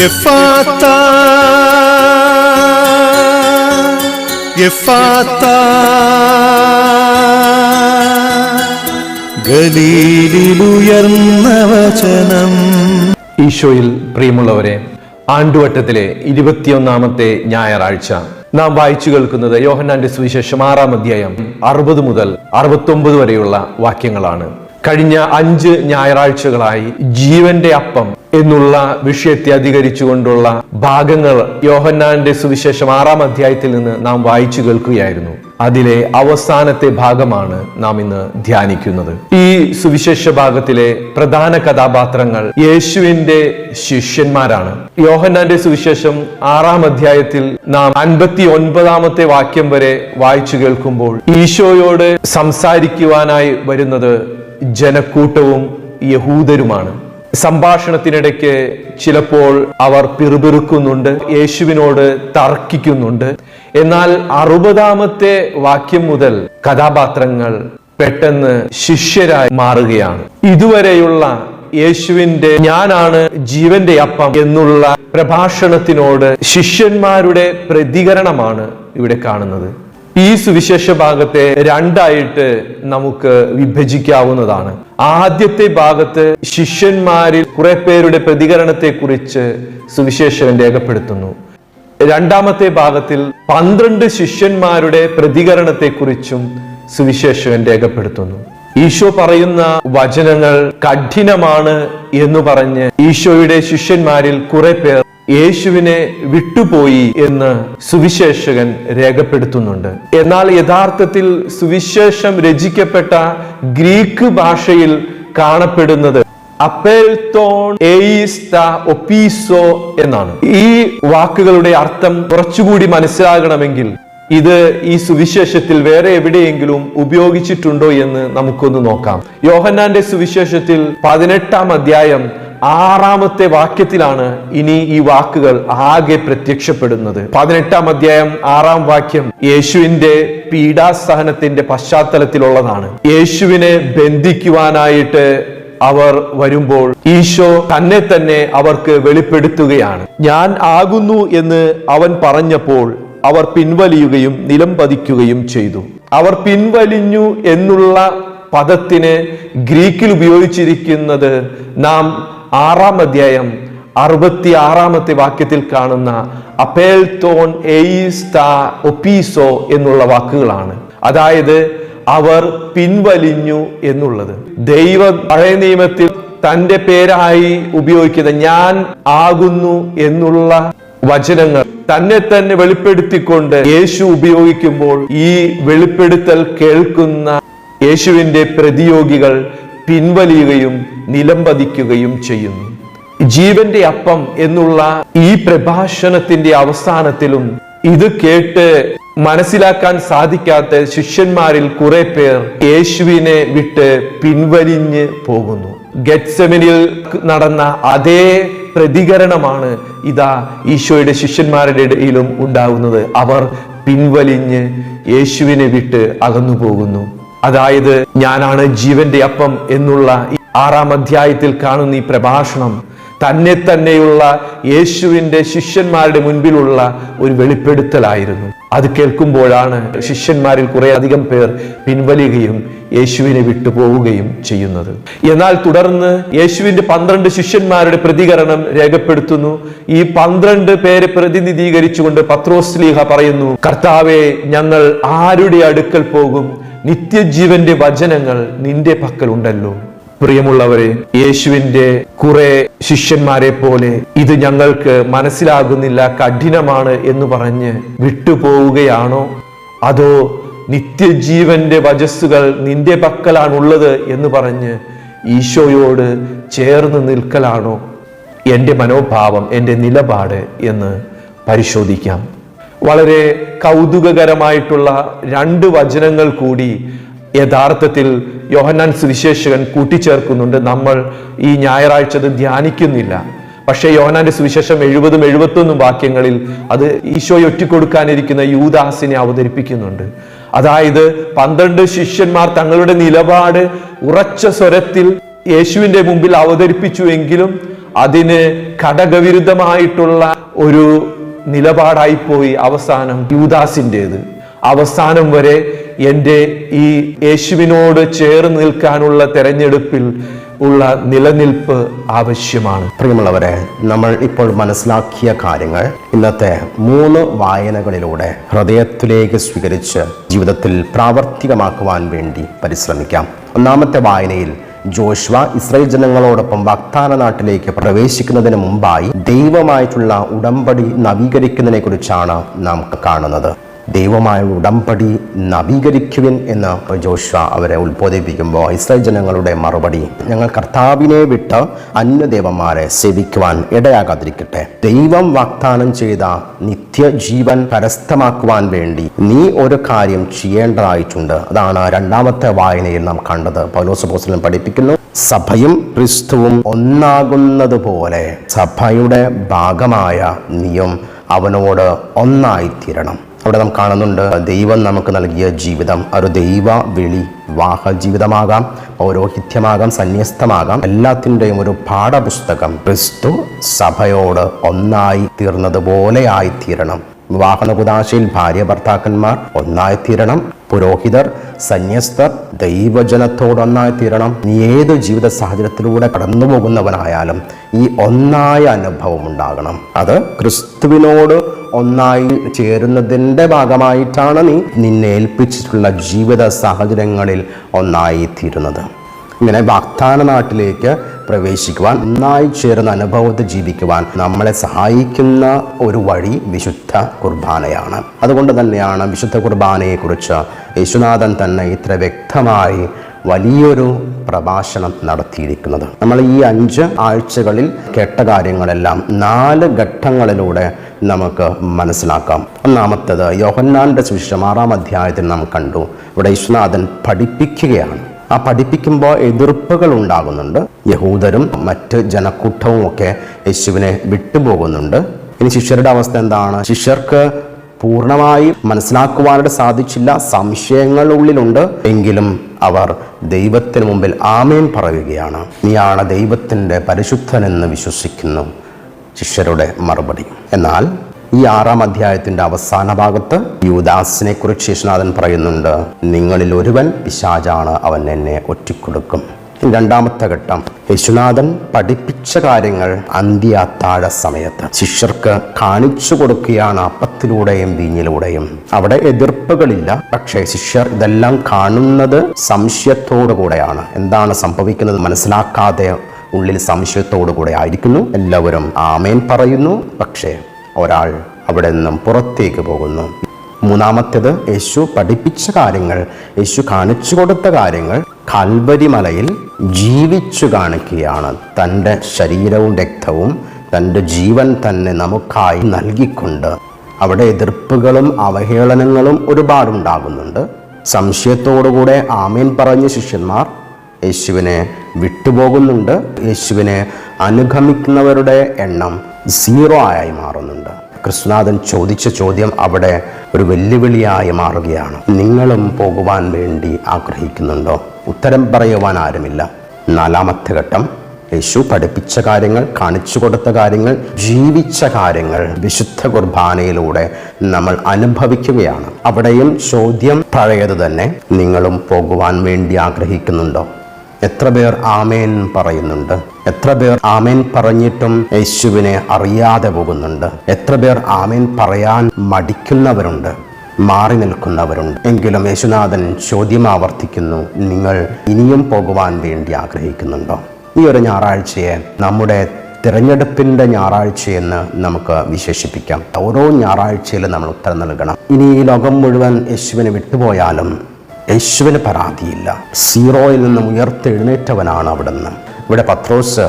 എഫാത്ത എഫാത്ത ഗലീലിലുയർന്ന വചനം. ഈശോയിൽ പ്രിയമുള്ളവരെ ആണ്ടുവട്ടത്തിലെ ഇരുപത്തിയൊന്നാമത്തെ ഞായറാഴ്ച. നാം വായിച്ചു കേൾക്കുന്നത് യോഹന്നാന്റെ സുവിശേഷം ആറാം അധ്യായം അറുപത് മുതൽ അറുപത്തൊമ്പത് വരെയുള്ള വാക്യങ്ങളാണ്. കഴിഞ്ഞ അഞ്ച് ഞായറാഴ്ചകളായി ജീവന്റെ അപ്പം എന്നുള്ള വിഷയത്തെ അധികരിച്ചുകൊണ്ടുള്ള ഭാഗങ്ങൾ യോഹന്നാന്റെ സുവിശേഷം ആറാം അധ്യായത്തിൽ നിന്ന് നാം വായിച്ചു കേൾക്കുകയായിരുന്നു. അതിലെ അവസാനത്തെ ഭാഗമാണ് നാം ഇന്ന് ധ്യാനിക്കുന്നത്. ഈ സുവിശേഷ ഭാഗത്തിലെ പ്രധാന കഥാപാത്രങ്ങൾ യേശുവിന്റെ ശിഷ്യന്മാരാണ്. യോഹന്നാന്റെ സുവിശേഷം ആറാം അധ്യായത്തിൽ നാം അൻപത്തി ഒൻപതാമത്തെ വാക്യം വരെ വായിച്ചു കേൾക്കുമ്പോൾ ഈശോയോട് സംസാരിക്കുവാനായി വരുന്നത് ജനക്കൂട്ടവും യഹൂദരുമാണ്. സംഭാഷണത്തിനിടയ്ക്ക് ചിലപ്പോൾ അവർ പിറുപിറുക്കുന്നുണ്ട് യേശുവിനോട് തർക്കിക്കുന്നുണ്ട്. എന്നാൽ അറുപതാമത്തെ വാക്യം മുതൽ കഥാപാത്രങ്ങൾ പെട്ടെന്ന് ശിഷ്യരായി മാറുകയാണ്. ഇതുവരെയുള്ള യേശുവിന്റെ ഞാനാണ് ജീവന്റെ അപ്പം എന്നുള്ള പ്രഭാഷണത്തിനോട് ശിഷ്യന്മാരുടെ പ്രതികരണമാണ് ഇവിടെ കാണുന്നത്. ഈ സുവിശേഷ ഭാഗത്തെ രണ്ടായിട്ട് നമുക്ക് വിഭജിക്കാവുന്നതാണ്. ആദ്യത്തെ ഭാഗത്ത് ശിഷ്യന്മാരിൽ കുറെ പേരുടെ പ്രതികരണത്തെ കുറിച്ച് സുവിശേഷകൻ രേഖപ്പെടുത്തുന്നു. രണ്ടാമത്തെ ഭാഗത്തിൽ പന്ത്രണ്ട് ശിഷ്യന്മാരുടെ പ്രതികരണത്തെക്കുറിച്ചും സുവിശേഷകൻ രേഖപ്പെടുത്തുന്നു. ഈശോ പറയുന്ന വചനങ്ങൾ കഠിനമാണ് എന്ന് പറഞ്ഞ് ഈശോയുടെ ശിഷ്യന്മാരിൽ കുറെ പേർ യേശുവിനെ വിട്ടുപോയി എന്ന് സുവിശേഷകൻ രേഖപ്പെടുത്തുന്നുണ്ട്. എന്നാൽ യഥാർത്ഥത്തിൽ സുവിശേഷം രചിക്കപ്പെട്ട ഗ്രീക്ക് ഭാഷയിൽ കാണപ്പെടുന്നത് അപ്പേൽത്തോൺ ഒപ്പീസോ എന്നാണ്. ഈ വാക്കുകളുടെ അർത്ഥം കുറച്ചുകൂടി മനസ്സിലാകണമെങ്കിൽ ഇത് ഈ സുവിശേഷത്തിൽ വേറെ എവിടെയെങ്കിലും ഉപയോഗിച്ചിട്ടുണ്ടോ എന്ന് നമുക്കൊന്ന് നോക്കാം. യോഹന്നാന്റെ സുവിശേഷത്തിൽ പതിനെട്ടാം അധ്യായം ആറാമത്തെ വാക്യത്തിലാണ് ഇനി ഈ വാക്കുകൾ ആകെ പ്രത്യക്ഷപ്പെടുന്നത്. പതിനെട്ടാം അധ്യായം ആറാം വാക്യം യേശുവിന്റെ പീഡാസഹനത്തിന്റെ പശ്ചാത്തലത്തിലുള്ളതാണ്. യേശുവിനെ ബന്ധിക്കുവാനായിട്ട് അവർ വരുമ്പോൾ ഈശോ തന്നെ തന്നെ അവർക്ക് വെളിപ്പെടുത്തുകയാണ്. ഞാൻ ആകുന്നു എന്ന് അവൻ പറഞ്ഞപ്പോൾ അവർ പിൻവലിയുകയും നിലം പതിക്കുകയും ചെയ്തു. അവർ പിൻവലിഞ്ഞു എന്നുള്ള പദത്തിന് ഗ്രീക്കിൽ ഉപയോഗിച്ചിരിക്കുന്നത് നാം ആറാം അധ്യായം അറുപത്തി ആറാമത്തെ വാക്യത്തിൽ കാണുന്ന അപേൽത്തോൺ ഒപ്പീസോ എന്നുള്ള വാക്കുകളാണ്. അതായത് അവർ പിൻവലിഞ്ഞു എന്നുള്ളത്. ദൈവ പഴയ നിയമത്തിൽ തന്റെ പേരായി ഉപയോഗിക്കുന്ന ഞാൻ ആകുന്നു എന്നുള്ള വചനങ്ങൾ തന്നെ തന്നെ വെളിപ്പെടുത്തിക്കൊണ്ട് യേശു ഉപയോഗിക്കുമ്പോൾ ഈ വെളിപ്പെടുത്തൽ കേൾക്കുന്ന യേശുവിന്റെ പ്രതിയോഗികൾ പിൻവലിയുകയും നിലംപതിക്കുകയും ചെയ്യുന്നു. ജീവന്റെ അപ്പം എന്നുള്ള ഈ പ്രഭാഷണത്തിന്റെ അവസാനത്തിലും ഇത് കേട്ട് മനസ്സിലാക്കാൻ സാധിക്കാത്ത ശിഷ്യന്മാരിൽ കുറെ പേർ യേശുവിനെ വിട്ട് പിൻവലിഞ്ഞ് പോകുന്നു. ഗെറ്റ്സെമിനിൽ നടന്ന അതേ പ്രതികരണമാണ് ഇതാ ഈശോയുടെ ശിഷ്യന്മാരുടെ ഇടയിലും ഉണ്ടാകുന്നത് അവർ പിൻവലിഞ്ഞ് യേശുവിനെ വിട്ട് അകന്നു പോകുന്നു. അതായത് ഞാനാണ് ജീവന്റെ അപ്പം എന്നുള്ള ആറാം അധ്യായത്തിൽ കാണുന്ന ഈ പ്രഭാഷണം തന്നെ തന്നെയുള്ള യേശുവിന്റെ ശിഷ്യന്മാരുടെ മുൻപിലുള്ള ഒരു വെളിപ്പെടുത്തലായിരുന്നു. അത് കേൾക്കുമ്പോഴാണ് ശിഷ്യന്മാരിൽ കുറെ അധികം പേർ പിൻവലിയുകയും യേശുവിനെ വിട്ടുപോവുകയും ചെയ്യുന്നത്. എന്നാൽ തുടർന്ന് യേശുവിന്റെ പന്ത്രണ്ട് ശിഷ്യന്മാരുടെ പ്രതികരണം രേഖപ്പെടുത്തുന്നു. ഈ പന്ത്രണ്ട് പേരെ പ്രതിനിധീകരിച്ചുകൊണ്ട് പത്രോസ്ലീഹ പറയുന്നു കർത്താവെ ഞങ്ങൾ ആരുടെ അടുക്കൽ പോകും? നിത്യജീവന്റെ വചനങ്ങൾ നിന്റെ പക്കലുണ്ടല്ലോ. പ്രിയമുള്ളവരെ യേശുവിന്റെ കുറെ ശിഷ്യന്മാരെ പോലെ ഇത് ഞങ്ങൾക്ക് മനസ്സിലാകുന്നില്ല കഠിനമാണ് എന്ന് പറഞ്ഞ് വിട്ടുപോവുകയാണോ? അതോ നിത്യജീവന്റെ വജസ്സുകൾ നിന്റെ പക്കലാണുള്ളത് എന്ന് പറഞ്ഞ് ഈശോയോട് ചേർന്ന് നിൽക്കലാണോ? എന്റെ മനോഭാവം എന്റെ നിലപാട് എന്ന് പരിശോധിക്കാം. വളരെ കൗതുകകരമായിട്ടുള്ള രണ്ട് വചനങ്ങൾ കൂടി യഥാർത്ഥത്തിൽ യോഹന്നാൻ സുവിശേഷകൻ കൂട്ടിച്ചേർക്കുന്നുണ്ട്. നമ്മൾ ഈ ഞായറാഴ്ച അത് ധ്യാനിക്കുന്നില്ല. പക്ഷേ യോഹനാന്റെ സുവിശേഷം എഴുപതും എഴുപത്തൊന്നും വാക്യങ്ങളിൽ അത് ഈശോയെ ഒറ്റിക്കൊടുക്കാനിരിക്കുന്ന യൂദാസിനെ അവതരിപ്പിക്കുന്നുണ്ട്. അതായത് പന്ത്രണ്ട് ശിഷ്യന്മാർ തങ്ങളുടെ നിലപാട് ഉറച്ച സ്വരത്തിൽ യേശുവിന്റെ മുമ്പിൽ അവതരിപ്പിച്ചുവെങ്കിലും അതിന് ഘടകവിരുദ്ധമായിട്ടുള്ള ഒരു നിലപാടായി പോയി അവസാനം യൂദാസിന്റെത്. അവസാനം വരെ എന്റെ ഈ യേശുവിനോട് ചേർന്ന് നിൽക്കാനുള്ള തെരഞ്ഞെടുപ്പിൽ ഉള്ള നിലനിൽപ്പ് ആവശ്യമാണ്. പ്രിയമുള്ളവരെ നമ്മൾ ഇപ്പോൾ മനസ്സിലാക്കിയ കാര്യങ്ങൾ ഇന്നത്തെ മൂന്ന് വായനകളിലൂടെ ഹൃദയത്തിലേക്ക് സ്വീകരിച്ച് ജീവിതത്തിൽ പ്രാവർത്തികമാക്കുവാൻ വേണ്ടി പരിശ്രമിക്കാം. ഒന്നാമത്തെ വായനയിൽ ജോഷ്വ ഇസ്രായേൽ ജനങ്ങളോടൊപ്പം വാഗ്ദാന നാട്ടിലേക്ക് പ്രവേശിക്കുന്നതിന് മുമ്പായി ദൈവമായിട്ടുള്ള ഉടമ്പടി നവീകരിക്കുന്നതിനെ കുറിച്ചാണ് നാം കാണുന്നത്. ദൈവമായ ഉടമ്പടി നവീകരിക്കുവിൻ എന്ന് ജോഷ അവരെ ഉത്ബോധിപ്പിക്കുമ്പോൾ ഇസ്രായേൽ ജനങ്ങളുടെ മറുപടി ഞങ്ങൾ കർത്താവിനെ വിട്ട് അന്യദേവന്മാരെ സേവിക്കുവാൻ ഇടയാകാതിരിക്കട്ടെ. ദൈവം വാഗ്ദാനം ചെയ്ത നിത്യജീവൻ കരസ്ഥമാക്കുവാൻ വേണ്ടി നീ ഒരു കാര്യം ചെയ്യേണ്ടതായിട്ടുണ്ട്. അതാണ് രണ്ടാമത്തെ വായനയിൽ നാം കണ്ടത്. പൗലോസപോസ്റ്റലൻ പഠിപ്പിക്കുന്നു സഭയും ക്രിസ്തുവും ഒന്നാകുന്നത് പോലെ സഭയുടെ ഭാഗമായ നീയും അവനോട് ഒന്നായിത്തീരണം. അവിടെ നാം കാണുന്നുണ്ട്. ദൈവം നമുക്ക് നൽകിയ ജീവിതം ഒരു ദൈവ വിളി വിവാഹ ജീവിതമാകാം പൗരോഹിത്യമാകാം സന്യസ്തമാകാം. എല്ലാത്തിന്റെയും ഒരു പാഠപുസ്തകം ക്രിസ്തു സഭയോട് ഒന്നായി തീർന്നതുപോലെ ആയിത്തീരണം. വിവാഹനകുദാശയിൽ ഭാര്യ ഭർത്താക്കന്മാർ ഒന്നായിത്തീരണം പുരോഹിതർ സന്യസ്തർ ദൈവജനത്തോടൊന്നായി തീരണം. നീ ഏത് ജീവിത സാഹചര്യത്തിലൂടെ കടന്നു പോകുന്നവനായാലും ഈ ഒന്നായ അനുഭവം ഉണ്ടാകണം. അത് ക്രിസ്തുവിനോട് ഒന്നായി ചേരുന്നതിന്റെ ഭാഗമായിട്ടാണ് നീ നിന്നെ ഏൽപ്പിച്ചിട്ടുള്ള ജീവിത സാഹചര്യങ്ങളിൽ ഒന്നായി തീരുന്നത്. ഇങ്ങനെ വാഗ്ദാന നാട്ടിലേക്ക് പ്രവേശിക്കുവാൻ ഒന്നായി ചേർന്ന അനുഭവത്തിൽ ജീവിക്കുവാൻ നമ്മളെ സഹായിക്കുന്ന ഒരു വഴി വിശുദ്ധ കുർബാനയാണ്. അതുകൊണ്ട് തന്നെയാണ് വിശുദ്ധ കുർബാനയെക്കുറിച്ച് യേശുനാഥൻ തന്നെ ഇത്ര വ്യക്തമായി വലിയൊരു പ്രഭാഷണം നടത്തിയിരിക്കുന്നത്. നമ്മൾ ഈ അഞ്ച് ആഴ്ചകളിൽ കേട്ട കാര്യങ്ങളെല്ലാം നാല് ഘട്ടങ്ങളിലൂടെ നമുക്ക് മനസ്സിലാക്കാം. ഒന്നാമത്തത് യോഹന്നാന്റെ സുവിശേഷം ആറാം അധ്യായത്തിൽ നാം കണ്ടു ഇവിടെ യേശുനാഥൻ പഠിപ്പിക്കുകയാണ്. ആ പഠിപ്പിക്കുമ്പോൾ എതിർപ്പുകൾ ഉണ്ടാകുന്നുണ്ട്. യഹൂദരും മറ്റ് ജനക്കൂട്ടവും ഒക്കെ യേശുവിനെ വിട്ടുപോകുന്നുണ്ട്. ഇനി ശിഷ്യരുടെ അവസ്ഥ എന്താണ്? ശിഷ്യർക്ക് പൂർണമായി മനസ്സിലാക്കുവാനായിട്ട് സാധിച്ചില്ല. സംശയങ്ങൾ ഉള്ളിലുണ്ട് എങ്കിലും അവർ ദൈവത്തിന് മുമ്പിൽ ആമേൻ പറയുകയാണ്. നീയാണ് ദൈവത്തിന്റെ പരിശുദ്ധനെന്ന് വിശ്വസിക്കുന്നു ശിഷ്യരുടെ മറുപടി. എന്നാൽ ഈ ആറാം അധ്യായത്തിന്റെ അവസാന ഭാഗത്ത് യുവദാസിനെ കുറിച്ച് ശേഷനാഥൻ പറയുന്നുണ്ട് നിങ്ങളിൽ ഒരുവൻ പിശാചാണ് അവൻ എന്നെ ഒറ്റിക്കൊടുക്കും. രണ്ടാമത്തെ ഘട്ടം. യേശുനാഥൻ പഠിപ്പിച്ച കാര്യങ്ങൾ അന്ത്യ അത്താഴ സമയത്ത്. ശിഷ്യർക്ക് കാണിച്ചു കൊടുക്കുകയാണ് അപ്പത്തിലൂടെയും വീഞ്ഞിലൂടെയും. അവിടെ എതിർപ്പുകളില്ല. പക്ഷേ ശിഷ്യർ ഇതെല്ലാം കാണുന്നത് സംശയത്തോടു കൂടെയാണ്. എന്താണ് സംഭവിക്കുന്നത് മനസ്സിലാക്കാതെ ഉള്ളിൽ സംശയത്തോടു കൂടെ ആയിരിക്കുന്നു. എല്ലാവരും ആമേൻ പറയുന്നു. പക്ഷേ ഒരാൾ അവിടെ നിന്നും പുറത്തേക്ക് പോകുന്നു. മൂന്നാമത്തേത് യേശു പഠിപ്പിച്ച കാര്യങ്ങൾ. യേശു കാണിച്ചു കൊടുത്ത കാര്യങ്ങൾ കാൽവരി മലയിൽ ജീവിച്ചു കാണിക്കുകയാണ്. തന്റെ ശരീരവും രക്തവും തന്റെ ജീവൻ തന്നെ നമുക്കായി നൽകിക്കൊണ്ട് അവിടെ എതിർപ്പുകളും അവഹേളനങ്ങളും ഒരുപാടുണ്ടാകുന്നുണ്ട്. സംശയത്തോടുകൂടെ ആമേൻ പറഞ്ഞ ശിഷ്യന്മാർ യേശുവിനെ വിട്ടുപോകുന്നുണ്ട്. യേശുവിനെ അനുഗമിക്കുന്നവരുടെ എണ്ണം സീറോ ആയി മാറുന്നുണ്ട്. കൃഷ്ണനാഥൻ ചോദിച്ച ചോദ്യം അവിടെ ഒരു വെല്ലുവിളിയായി മാറുകയാണ്. നിങ്ങളും പോകുവാൻ വേണ്ടി ആഗ്രഹിക്കുന്നുണ്ടോ? ഉത്തരം പറയുവാൻ ആരുമില്ല. നാലാമത്തെ ഘട്ടം യേശു പഠിപ്പിച്ച കാര്യങ്ങൾ കാണിച്ചു കൊടുത്ത കാര്യങ്ങൾ ജീവിച്ച കാര്യങ്ങൾ വിശുദ്ധ കുർബാനയിലൂടെ നമ്മൾ അനുഭവിക്കുകയാണ്. അവിടെയും ചോദ്യം പഴയത് തന്നെ നിങ്ങളും പോകുവാൻ വേണ്ടി ആഗ്രഹിക്കുന്നുണ്ടോ? എത്ര പേർ ആമേൻ പറയുന്നുണ്ട്? എത്ര പേർ ആമേൻ പറഞ്ഞിട്ടും യേശുവിനെ അറിയാതെ പോകുന്നുണ്ട്? എത്ര പേർ ആമേൻ പറയാൻ മടിക്കുന്നവരുണ്ട്? മാറി നിൽക്കുന്നവരുണ്ട്? എങ്കിലും യേശുനാഥൻ ചോദ്യം ആവർത്തിക്കുന്നു. നിങ്ങൾ ഇനിയും പോകുവാൻ വേണ്ടി ആഗ്രഹിക്കുന്നുണ്ടോ? ഈ ഒരു ഞായറാഴ്ചയെ നമ്മുടെ തിരഞ്ഞെടുപ്പിന്റെ ഞായറാഴ്ചയെന്ന് നമുക്ക് വിശേഷിപ്പിക്കാം. ഓരോ ഞായറാഴ്ചയിലും നമ്മൾ ഉത്തരം നൽകണം. ഇനി ഈ ലോകം മുഴുവൻ യേശുവിനെ വിട്ടുപോയാലും യേശുവിന് പരാതിയില്ല. സീറോയിൽ നിന്നും ഉയർത്തെഴുന്നേറ്റവനാണ് അവിടുന്ന്. ഇവിടെ പത്രോസ്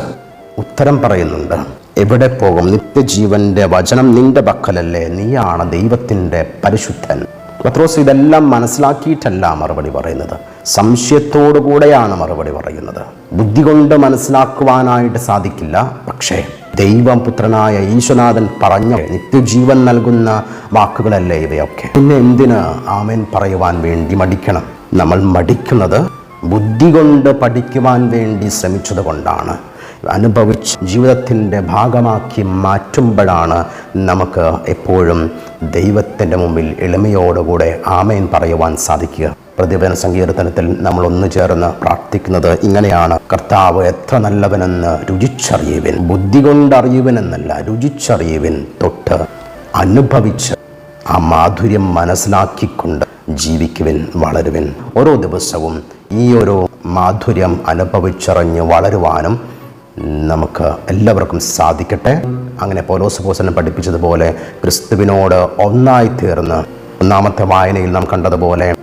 ഉത്തരം പറയുന്നുണ്ട്. എവിടെ പോകും? നിത്യജീവന്റെ വചനം നിന്റെ പക്കലല്ലേ? നീയാണ് ദൈവത്തിന്റെ പരിശുദ്ധൻ. പത്രോസ് ഇതെല്ലാം മനസ്സിലാക്കിയിട്ടല്ല മറുപടി പറയുന്നത്. സംശയത്തോടു കൂടെയാണ് മറുപടി പറയുന്നത്. ബുദ്ധി കൊണ്ട് മനസ്സിലാക്കുവാനായിട്ട് സാധിക്കില്ല. പക്ഷേ ദൈവം പുത്രനായ ഈശ്വനാഥൻ പറഞ്ഞ നിത്യജീവൻ നൽകുന്ന വാക്കുകളല്ലേ ഇവയൊക്കെ? പിന്നെ എന്തിന് ആമേൻ പറയുവാൻ വേണ്ടി മടിക്കണം? നമ്മൾ മടിക്കുന്നത് ബുദ്ധി കൊണ്ട് പഠിക്കുവാൻ വേണ്ടി ശ്രമിച്ചത് കൊണ്ടാണ്. അനുഭവിച്ച് ജീവിതത്തിന്റെ ഭാഗമാക്കി മാറ്റുമ്പോഴാണ് നമുക്ക് എപ്പോഴും ദൈവത്തിന്റെ മുമ്പിൽ എളിമയോടുകൂടെ ആമേൻ പറയുവാൻ സാധിക്കുക. പ്രതിഭന സങ്കീർത്തനത്തിൽ നമ്മൾ ഒന്നു ചേർന്ന് പ്രാർത്ഥിക്കുന്നത് ഇങ്ങനെയാണ്. കർത്താവ് എത്ര നല്ലവനെന്ന് രുചിച്ചറിയുവിൻ. ബുദ്ധി കൊണ്ടറിയുവിനെന്നല്ല രുചിച്ചറിയുവിൻ തൊട്ട് അനുഭവിച്ച് ആ മാധുര്യം മനസ്സിലാക്കിക്കൊണ്ട് ജീവിക്കുവിൻ വളരുവിൻ. ഓരോ ദിവസവും ഈ ഒരു മാധുര്യം അനുഭവിച്ചറിഞ്ഞ് വളരുവാനും നമുക്ക് എല്ലാവർക്കും സാധിക്കട്ടെ. അങ്ങനെ പോലോസ് പോസനെ പഠിപ്പിച്ചതുപോലെ ക്രിസ്തുവിനോട് ഒന്നായി തീർന്ന് ഒന്നാമത്തെ വായനയിൽ നാം കണ്ടതുപോലെ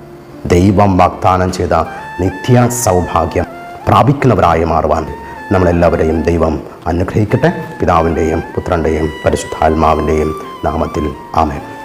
ദൈവം വാഗ്ദാനം ചെയ്ത നിത്യ സൗഭാഗ്യം പ്രാപിക്കുന്നവരായി മാറുവാൻ നമ്മളെല്ലാവരെയും ദൈവം അനുഗ്രഹിക്കട്ടെ. പിതാവിന്റെയും പുത്രന്റെയും പരിശുദ്ധാത്മാവിന്റെയും നാമത്തിൽ ആമേൻ.